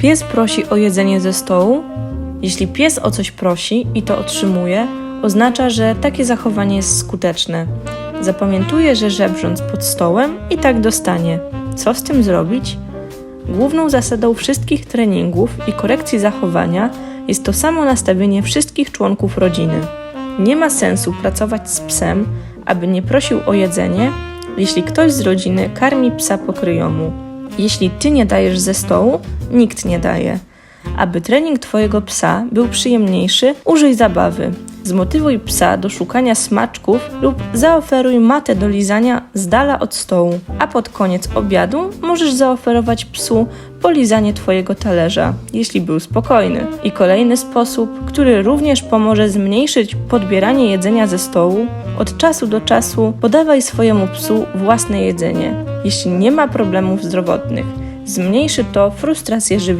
Pies prosi o jedzenie ze stołu. Jeśli pies o coś prosi i to otrzymuje, oznacza, że takie zachowanie jest skuteczne. Zapamiętuje, że żebrząc pod stołem i tak dostanie. Co z tym zrobić? Główną zasadą wszystkich treningów i korekcji zachowania jest to samo nastawienie wszystkich członków rodziny. Nie ma sensu pracować z psem, aby nie prosił o jedzenie, jeśli ktoś z rodziny karmi psa po kryjomu. Jeśli ty nie dajesz ze stołu, nikt nie daje. Aby trening twojego psa był przyjemniejszy, użyj zabawy. Zmotywuj psa do szukania smaczków lub zaoferuj matę do lizania z dala od stołu. A pod koniec obiadu możesz zaoferować psu polizanie twojego talerza, jeśli był spokojny. I kolejny sposób, który również pomoże zmniejszyć podbieranie jedzenia ze stołu, od czasu do czasu podawaj swojemu psu własne jedzenie, jeśli nie ma problemów zdrowotnych. Zmniejszy to frustrację żywieniową.